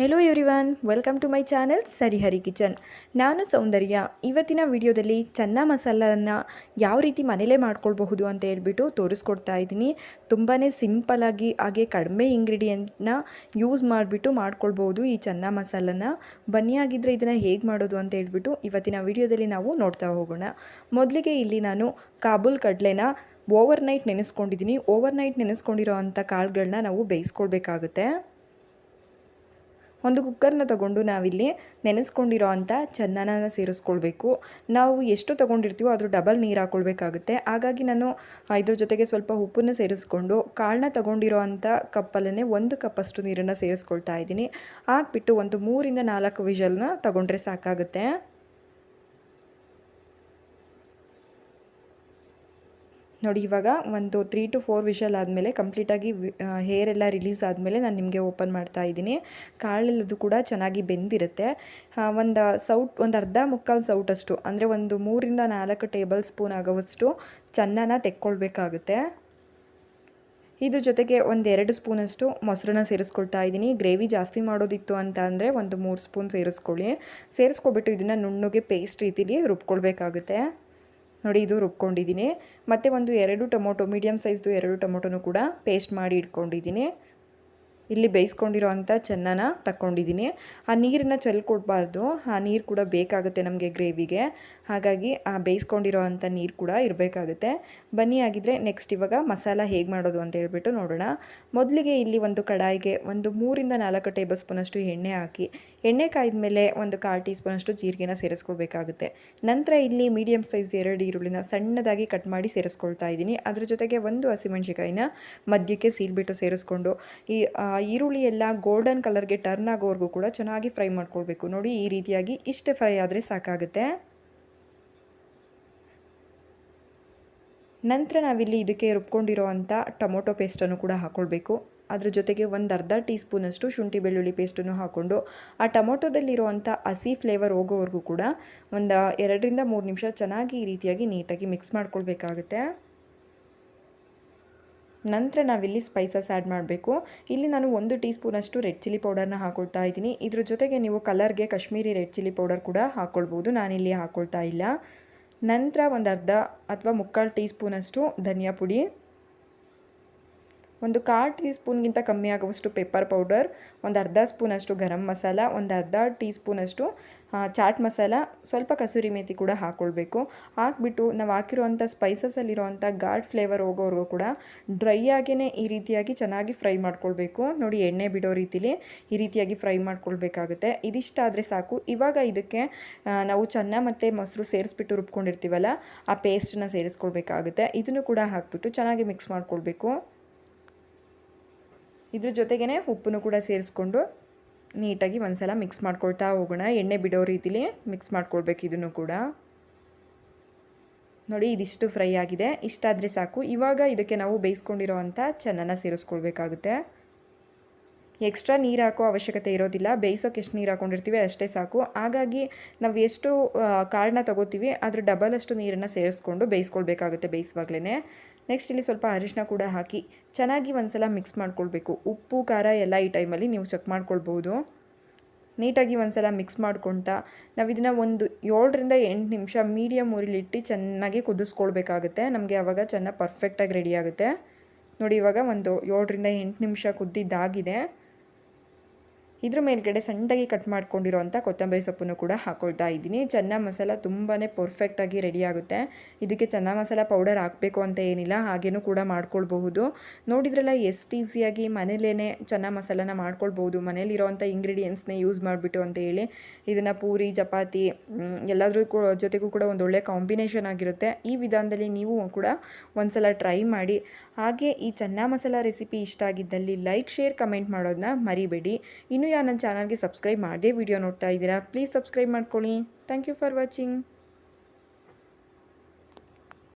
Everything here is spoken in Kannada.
Hello everyone welcome to my channel Sarihari kitchen ನಾನು ಸೌಂದರ್ಯ. ಇವತ್ತಿನ ವಿಡಿಯೋದಲ್ಲಿ ಚನ್ನ ಮಸಾಲನ್ನು ಯಾವ ರೀತಿ ಮನೇಲೇ ಮಾಡ್ಕೊಳ್ಬಹುದು ಅಂತ ಹೇಳ್ಬಿಟ್ಟು ತೋರಿಸ್ಕೊಡ್ತಾ ಇದ್ದೀನಿ. ತುಂಬಾ ಸಿಂಪಲಾಗಿ ಹಾಗೆ ಕಡಿಮೆ ಇಂಗ್ರೀಡಿಯೆಂಟ್ನ ಯೂಸ್ ಮಾಡಿಬಿಟ್ಟು ಮಾಡ್ಕೊಳ್ಬೋದು ಈ ಚನ್ನ ಮಸಾಲನ ಬನ್ನಿ ಆಗಿದ್ದರೆ ಇದನ್ನು ಹೇಗೆ ಮಾಡೋದು ಅಂತ ಹೇಳ್ಬಿಟ್ಟು ಇವತ್ತಿನ ವಿಡಿಯೋದಲ್ಲಿ ನಾವು ನೋಡ್ತಾ ಹೋಗೋಣ. ಮೊದಲಿಗೆ ಇಲ್ಲಿ ನಾನು ಕಾಬೂಲ್ ಕಡಲೆನ ಓವರ್ ನೈಟ್ ನೆನೆಸ್ಕೊಂಡಿದ್ದೀನಿ. ಓವರ್ ನೈಟ್ ನೆನೆಸ್ಕೊಂಡಿರೋ ಅಂಥ ಕಾಳುಗಳನ್ನ ನಾವು ಬೇಯಿಸ್ಕೊಳ್ಬೇಕಾಗುತ್ತೆ. ಒಂದು ಕುಕ್ಕರ್ನ ತಗೊಂಡು ನಾವಿಲ್ಲಿ ನೆನೆಸ್ಕೊಂಡಿರೋ ಅಂಥ ಚಂದನನ ಸೇರಿಸ್ಕೊಳ್ಬೇಕು. ನಾವು ಎಷ್ಟು ತೊಗೊಂಡಿರ್ತೀವೋ ಅದ್ರ ಡಬಲ್ ನೀರು ಹಾಕ್ಕೊಳ್ಬೇಕಾಗುತ್ತೆ ಹಾಗಾಗಿ ನಾನು ಇದ್ರ ಜೊತೆಗೆ ಸ್ವಲ್ಪ ಉಪ್ಪನ್ನು ಸೇರಿಸ್ಕೊಂಡು ಕಾಳನ್ನ ತಗೊಂಡಿರೋ ಅಂಥ ಕಪ್ಪಲ್ಲೇ ಒಂದು ಕಪ್ಪಷ್ಟು ನೀರನ್ನು ಸೇರಿಸ್ಕೊಳ್ತಾ ಇದ್ದೀನಿ. ಹಾಕ್ಬಿಟ್ಟು ಒಂದು ಮೂರಿಂದ ನಾಲ್ಕು ವಿಷಲ್ನ ತಗೊಂಡ್ರೆ ಸಾಕಾಗುತ್ತೆ. ನೋಡಿ, ಇವಾಗ ಒಂದು ತ್ರೀ ಟು ಫೋರ್ ವಿಷಲ್ ಆದಮೇಲೆ ಕಂಪ್ಲೀಟಾಗಿ ಹೇರ್ ಎಲ್ಲ ರಿಲೀಸ್ ಆದಮೇಲೆ ನಾನು ನಿಮಗೆ ಓಪನ್ ಮಾಡ್ತಾ ಇದ್ದೀನಿ. ಕಾಳೆಲ್ಲದು ಕೂಡ ಚೆನ್ನಾಗಿ ಬೆಂದಿರುತ್ತೆ. ಒಂದು ಸೌಟ್, ಒಂದು ಅರ್ಧ ಮುಕ್ಕಾಲು ಸೌಟಷ್ಟು ಅಂದರೆ ಒಂದು ಮೂರಿಂದ ನಾಲ್ಕು ಟೇಬಲ್ ಸ್ಪೂನ್ ಆಗೋವಷ್ಟು ಚೆನ್ನಾನ ತೆಕ್ಕೊಳ್ಬೇಕಾಗುತ್ತೆ. ಇದ್ರ ಜೊತೆಗೆ ಒಂದು ಎರಡು ಸ್ಪೂನಷ್ಟು ಮೊಸರನ್ನ ಸೇರಿಸ್ಕೊಳ್ತಾ ಇದ್ದೀನಿ. ಗ್ರೇವಿ ಜಾಸ್ತಿ ಮಾಡೋದಿತ್ತು ಅಂತ ಅಂದರೆ ಒಂದು ಮೂರು ಸ್ಪೂನ್ ಸೇರಿಸ್ಕೊಳ್ಳಿ. ಸೇರಿಸ್ಕೊಬಿಟ್ಟು ಇದನ್ನು ನುಣ್ಣಗೆ ಪೇಸ್ಟ್ ರೀತಿಲಿ ರುಬ್ಕೊಳ್ಬೇಕಾಗುತ್ತೆ. ನೋಡಿ ಇದು ರುಬ್ಕೊಂಡಿದ್ದೀನಿ. ಮತ್ತು ಒಂದು ಎರಡು ಟೊಮೊಟೊ ಮೀಡಿಯಮ್ ಸೈಜ್ದು ಎರಡು ಟೊಮೊಟೊನು ಕೂಡ ಪೇಸ್ಟ್ ಮಾಡಿ ಇಟ್ಕೊಂಡಿದ್ದೀನಿ. ಇಲ್ಲಿ ಬೇಯಿಸ್ಕೊಂಡಿರೋ ಅಂಥ ಚೆನ್ನನ ತಕ್ಕೊಂಡಿದ್ದೀನಿ. ಆ ನೀರನ್ನು ಚೆಲ್ಕೊಡ್ಬಾರ್ದು. ಆ ನೀರು ಕೂಡ ಬೇಕಾಗುತ್ತೆ ನಮಗೆ ಗ್ರೇವಿಗೆ. ಹಾಗಾಗಿ ಆ ಬೇಯಿಸ್ಕೊಂಡಿರೋ ಅಂಥ ನೀರು ಕೂಡ ಇರಬೇಕಾಗುತ್ತೆ. ಬನ್ನಿ ಆಗಿದ್ರೆ ನೆಕ್ಸ್ಟ್ ಇವಾಗ ಮಸಾಲ ಹೇಗೆ ಮಾಡೋದು ಅಂತ ಹೇಳ್ಬಿಟ್ಟು ನೋಡೋಣ. ಮೊದಲಿಗೆ ಇಲ್ಲಿ ಒಂದು ಕಡಾಯಿಗೆ ಒಂದು ಮೂರಿಂದ ನಾಲ್ಕು ಟೇಬಲ್ ಸ್ಪೂನಷ್ಟು ಎಣ್ಣೆ ಹಾಕಿ, ಎಣ್ಣೆ ಕಾಯ್ದ ಮೇಲೆ ಒಂದು ಕಾಲು ಟೀ ಸ್ಪೂನಷ್ಟು ಜೀರಿಗೆನ ಸೇರಿಸ್ಕೊಳ್ಬೇಕಾಗುತ್ತೆ. ನಂತರ ಇಲ್ಲಿ ಮೀಡಿಯಮ್ ಸೈಜ್ ಎರಡು ಈರುಳ್ಳಿನ ಸಣ್ಣದಾಗಿ ಕಟ್ ಮಾಡಿ ಸೇರಿಸ್ಕೊಳ್ತಾ ಇದ್ದೀನಿ. ಅದ್ರ ಜೊತೆಗೆ ಒಂದು ಹಸಿಮೆಣ್ಸಿಕಾಯಿನ ಮಧ್ಯಕ್ಕೆ ಸೀಲ್ಬಿಟ್ಟು ಸೇರಿಸ್ಕೊಂಡು ಈ ಈರುಳ್ಳಿ ಎಲ್ಲ ಗೋಲ್ಡನ್ ಕಲರ್ಗೆ ಟರ್ನ್ ಆಗೋವರೆಗೂ ಕೂಡ ಚೆನ್ನಾಗಿ ಫ್ರೈ ಮಾಡ್ಕೊಳ್ಬೇಕು. ನೋಡಿ, ಈ ರೀತಿಯಾಗಿ ಇಷ್ಟೇ ಫ್ರೈ ಆದರೆ ಸಾಕಾಗುತ್ತೆ. ನಂತರ ನಾವಿಲ್ಲಿ ಇದಕ್ಕೆ ರುಬ್ಕೊಂಡಿರೋ ಅಂಥ ಟೊಮೊಟೊ ಪೇಸ್ಟನ್ನು ಕೂಡ ಹಾಕ್ಕೊಳ್ಬೇಕು ಅದ್ರ ಜೊತೆಗೆ ಒಂದು ಅರ್ಧ ಟೀ ಸ್ಪೂನಷ್ಟು ಶುಂಠಿ ಬೆಳ್ಳುಳ್ಳಿ ಪೇಸ್ಟನ್ನು ಹಾಕ್ಕೊಂಡು ಆ ಟೊಮೊಟೊದಲ್ಲಿರುವಂಥ ಹಸಿ ಫ್ಲೇವರ್ ಹೋಗೋವರೆಗೂ ಕೂಡ ಒಂದು ಎರಡರಿಂದ ಮೂರು ನಿಮಿಷ ಚೆನ್ನಾಗಿ ಈ ರೀತಿಯಾಗಿ ನೀಟಾಗಿ ಮಿಕ್ಸ್ ಮಾಡ್ಕೊಳ್ಬೇಕಾಗುತ್ತೆ. ನಂತರ ನಾವಿಲ್ಲಿ ಸ್ಪೈಸಸ್ ಆ್ಯಡ್ ಮಾಡಬೇಕು. ಇಲ್ಲಿ ನಾನು ಒಂದು ಟೀ ಸ್ಪೂನಷ್ಟು ರೆಡ್ ಚಿಲ್ಲಿ ಪೌಡರ್ನ ಹಾಕೊಳ್ತಾ ಇದ್ದೀನಿ. ಇದ್ರ ಜೊತೆಗೆ ನೀವು ಕಲರ್ಗೆ ಕಾಶ್ಮೀರಿ ರೆಡ್ ಚಿಲ್ಲಿ ಪೌಡರ್ ಕೂಡ ಹಾಕ್ಕೊಳ್ಬೋದು ನಾನಿಲ್ಲಿ ಹಾಕ್ಕೊಳ್ತಾ ಇಲ್ಲ. ನಂತರ ಒಂದು ಅರ್ಧ ಅಥವಾ ಮುಕ್ಕಾಲು ಟೀ ಸ್ಪೂನಷ್ಟು ಧನಿಯಾ ಪುಡಿ. ಒಂದು ಕಾಲು ಟೀ ಸ್ಪೂನ್ಗಿಂತ ಕಮ್ಮಿ ಆಗುವಷ್ಟು ಪೆಪ್ಪರ್ ಪೌಡರ್, ಒಂದು ಅರ್ಧ ಸ್ಪೂನಷ್ಟು ಗರಂ ಮಸಾಲ, ಒಂದು ಅರ್ಧ ಟೀ ಸ್ಪೂನಷ್ಟು ಚಾಟ್ ಮಸಾಲ, ಸ್ವಲ್ಪ ಕಸೂರಿ ಮೇತಿ ಕೂಡ ಹಾಕ್ಕೊಳ್ಬೇಕು ಹಾಕ್ಬಿಟ್ಟು ನಾವು ಹಾಕಿರುವಂಥ ಸ್ಪೈಸಸಲ್ಲಿರುವಂಥ ಗಾರ್ಡ್ ಫ್ಲೇವರ್ ಹೋಗೋವರೆಗೂ ಕೂಡ ಡ್ರೈ ಆಗೇ ಈ ರೀತಿಯಾಗಿ ಚೆನ್ನಾಗಿ ಫ್ರೈ ಮಾಡ್ಕೊಳ್ಬೇಕು. ನೋಡಿ ಎಣ್ಣೆ ಬಿಡೋ ರೀತಿಲಿ ಈ ರೀತಿಯಾಗಿ ಫ್ರೈ ಮಾಡ್ಕೊಳ್ಬೇಕಾಗುತ್ತೆ. ಇದಿಷ್ಟಾದರೆ ಸಾಕು. ಇವಾಗ ಇದಕ್ಕೆ ನಾವು ಚೆನ್ನ ಮತ್ತು ಮೊಸರು ಸೇರಿಸ್ಬಿಟ್ಟು ರುಬ್ಕೊಂಡಿರ್ತೀವಲ್ಲ, ಆ ಪೇಸ್ಟನ್ನ ಸೇರಿಸ್ಕೊಳ್ಬೇಕಾಗುತ್ತೆ. ಇದನ್ನು ಕೂಡ ಹಾಕ್ಬಿಟ್ಟು ಚೆನ್ನಾಗಿ ಮಿಕ್ಸ್ ಮಾಡ್ಕೊಳ್ಬೇಕು. ಇದ್ರ ಜೊತೆಗೇ ಉಪ್ಪನ್ನು ಕೂಡ ಸೇರಿಸ್ಕೊಂಡು ನೀಟಾಗಿ ಒಂದ್ಸಲ ಮಿಕ್ಸ್ ಮಾಡ್ಕೊಳ್ತಾ ಹೋಗೋಣ. ಎಣ್ಣೆ ಬಿಡೋ ರೀತಿಲಿ ಮಿಕ್ಸ್ ಮಾಡ್ಕೊಳ್ಬೇಕು ಇದನ್ನು ಕೂಡ. ನೋಡಿ, ಇದಿಷ್ಟು ಫ್ರೈ ಆಗಿದೆ. ಇಷ್ಟಾದರೆ ಸಾಕು. ಇವಾಗ ಇದಕ್ಕೆ ನಾವು ಬೇಯಿಸ್ಕೊಂಡಿರೋ ಅಂಥ ಚೆನ್ನಾಗಿ ಸೇರಿಸ್ಕೊಳ್ಬೇಕಾಗುತ್ತೆ. ಎಕ್ಸ್ಟ್ರಾ ನೀರು ಹಾಕೋ ಅವಶ್ಯಕತೆ ಇರೋದಿಲ್ಲ. ಬೇಯಿಸೋಕೆ ಎಷ್ಟು ನೀರು ಹಾಕೊಂಡಿರ್ತೀವಿ ಅಷ್ಟೇ ಸಾಕು. ಹಾಗಾಗಿ ನಾವು ಎಷ್ಟು ಕಾಳನ್ನ ತಗೋತೀವಿ. ಅದ್ರ ಡಬಲ್ ಅಷ್ಟು ನೀರನ್ನು ಸೇರಿಸ್ಕೊಂಡು ಬೇಯಿಸ್ಕೊಳ್ಬೇಕಾಗುತ್ತೆ ಬೇಯಿಸುವಾಗ್ಲೇ ನೆಕ್ಸ್ಟ್ ಇಲ್ಲಿ ಸ್ವಲ್ಪ ಅರಿಶಿನ ಕೂಡ ಹಾಕಿ ಚೆನ್ನಾಗಿ ಒಂದ್ಸಲ ಮಿಕ್ಸ್ ಮಾಡ್ಕೊಳ್ಬೇಕು. ಉಪ್ಪು, ಖಾರ ಎಲ್ಲ ಈ ಟೈಮಲ್ಲಿ ನೀವು ಚೆಕ್ ಮಾಡ್ಕೊಳ್ಬೋದು. ನೀಟಾಗಿ ಒಂದ್ಸಲ ಮಿಕ್ಸ್ ಮಾಡ್ಕೊತಾ ನಾವು ಇದನ್ನು ಒಂದು ಏಳರಿಂದ ಎಂಟು ನಿಮಿಷ ಮೀಡಿಯಮ್ ಊರಿಲಿಟ್ಟು ಚೆನ್ನಾಗಿ ಕುದಿಸ್ಕೊಳ್ಬೇಕಾಗುತ್ತೆ. ನಮಗೆ ಆವಾಗ ಚೆನ್ನಾಗಿ ಪರ್ಫೆಕ್ಟಾಗಿ ರೆಡಿ ಆಗುತ್ತೆ. ನೋಡಿ ಇವಾಗ ಒಂದು ಏಳರಿಂದ ಎಂಟು ನಿಮಿಷ ಕುದ್ದಿದ್ದಾಗಿದೆ. ಇದ್ರ ಮೇಲ್ಗಡೆ ಸಣ್ಣದಾಗಿ ಕಟ್ ಮಾಡ್ಕೊಂಡಿರೋ ಅಂಥ ಕೊತ್ತಂಬರಿ ಸೊಪ್ಪನ್ನು ಕೂಡ ಹಾಕೊಳ್ತಾ ಇದ್ದೀನಿ. ಚೆನ್ನ ಮಸಾಲ ತುಂಬಾ ಪರ್ಫೆಕ್ಟಾಗಿ ರೆಡಿ ಆಗುತ್ತೆ. ಇದಕ್ಕೆ ಚೆನ್ನ ಮಸಾಲ ಪೌಡರ್ ಹಾಕಬೇಕು ಅಂತ ಏನಿಲ್ಲ, ಹಾಗೇನೂ ಕೂಡ ಮಾಡ್ಕೊಳ್ಬಹುದು. ನೋಡಿದ್ರಲ್ಲ, ಎಷ್ಟು ಈಸಿಯಾಗಿ ಮನೇಲೇ ಚೆನ್ನ ಮಸಾಲನ ಮಾಡ್ಕೊಳ್ಬೋದು ಮನೇಲಿರೋವಂಥ ಇಂಗ್ರೀಡಿಯೆಂಟ್ಸ್ನೇ ಯೂಸ್ ಮಾಡಿಬಿಟ್ಟು ಅಂತ ಹೇಳಿ ಇದನ್ನು ಪೂರಿ, ಚಪಾತಿ ಎಲ್ಲಾದ್ರೂ ಜೊತೆಗೂ ಕೂಡ ಒಂದು ಒಳ್ಳೆಯ ಕಾಂಬಿನೇಷನ್ ಆಗಿರುತ್ತೆ. ಈ ವಿಧಾನದಲ್ಲಿ ನೀವು ಕೂಡ ಒಂದ್ಸಲ ಟ್ರೈ ಮಾಡಿ. ಹಾಗೆ ಈ ಚೆನ್ನ ಮಸಾಲ ರೆಸಿಪಿ ಇಷ್ಟ ಆಗಿದ್ದಲ್ಲಿ ಲೈಕ್ ಶೇರ್ ಕಮೆಂಟ್ ಮಾಡೋದನ್ನ ಮರಿಬೇಡಿ. ಇನ್ನು ಯಾರು ನನ್ನ ಚಾನಲ್ಗೆ ಸಬ್ಸ್ಕ್ರೈಬ್ ಮಾಡದೆ ವಿಡಿಯೋ ನೋಡ್ತಾ ಇದ್ದೀರಾ ಪ್ಲೀಸ್ ಸಬ್ಸ್ಕ್ರೈಬ್ ಮಾಡ್ಕೊಳ್ಳಿ. Thank you for watching